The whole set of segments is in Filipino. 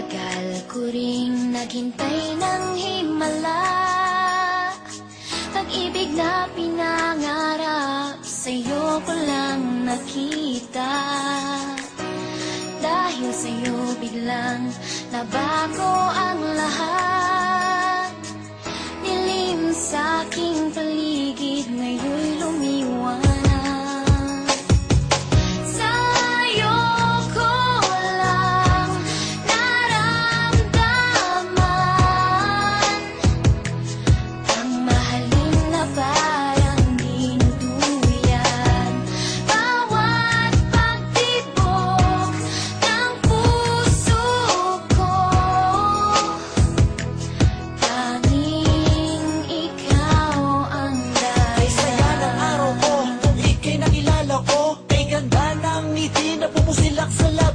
tagal ko ring naghintay ng himala. Pag-ibig na pinangarap Sa'yo ko lang nakita. Dahil sa'yo biglang nabago ang lahat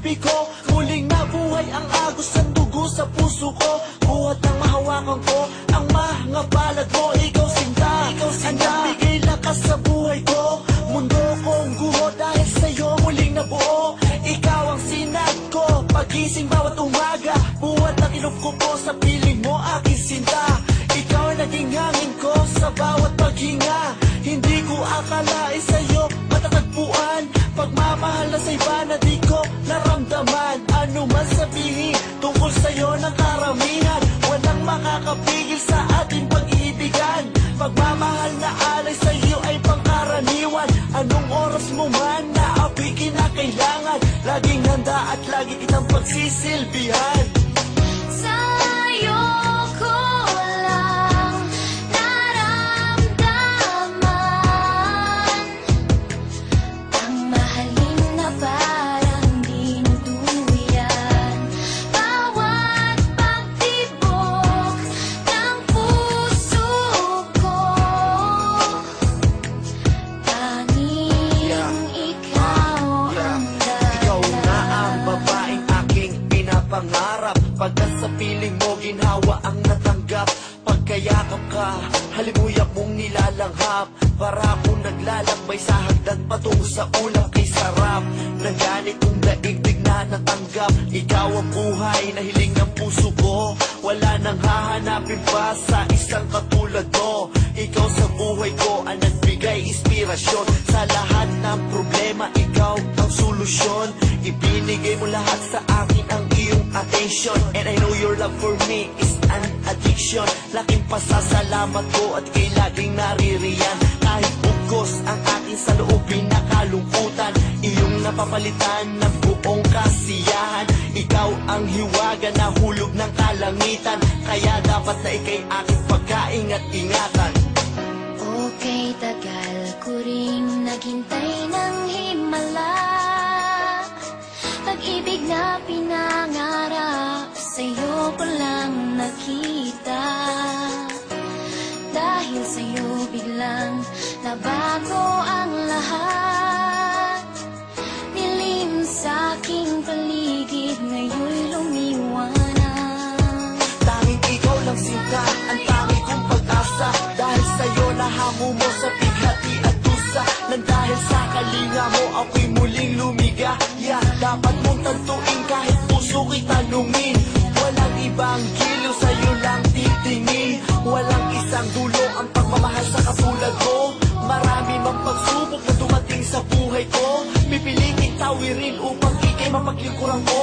labi ko Muling nabuhay ang agos ng dugo sa puso ko. Buhat ng mahawakan ko Ang mga palad mo Ikaw sinta. Ikaw sinta. Ang nagbigay lakas sa buhay ko. Mundo kong guho Dahil sa'yo muling nabuo. Ikaw ang sinag ko Pagising bawat umaga. Buhat ng ilog ko po Sa piling mo aking sinta. Ikaw ang naging hangin ko Sa bawat paghinga. Hindi ko akalain sa'yo matatagpuan. Pagmamahal na sa iba na handa at lagi kitang pagsisilbihan ginawa ang natanggap. Pagkayakap ka, halimuyak mong nilalanghap. Para akong naglalakbay sa hagdan patungo sa ulam kay sarap. Ng ganitong daigdig na natanggap. Ikaw ang buhay na hiling ng puso ko. Wala nang hahanapin pa sa isang katulad mo. Ikaw sa buhay ko ang nagbigay inspirasyon. Sa lahat ng problema, ikaw ang solusyon. Ibinigay mo lahat sa akin ang iyong attention And I know your love for me is an addiction. Laking pasasalamat ko at kay laging naririyan. Kahit bugos ang aking sa loobin na kalungkutan Iyong napapalitan ng buong kasiyahan. Ikaw ang hiwaga na hulog ng kalangitan. Kaya dapat na ikay aking pagkaingat-ingatan Okay, tagal kalinga mo Ako'y muling lumigaya Dapat mong tantuin kahit puso ko'y tanungin Walang ibang giliw sa'yo lang titingin. Walang isang dulo ang pagmamahal sa katulad ko Marami mang pagsubok na dumating sa buhay ko. Pipiling itawirin upang ikay mapaglingkuran ko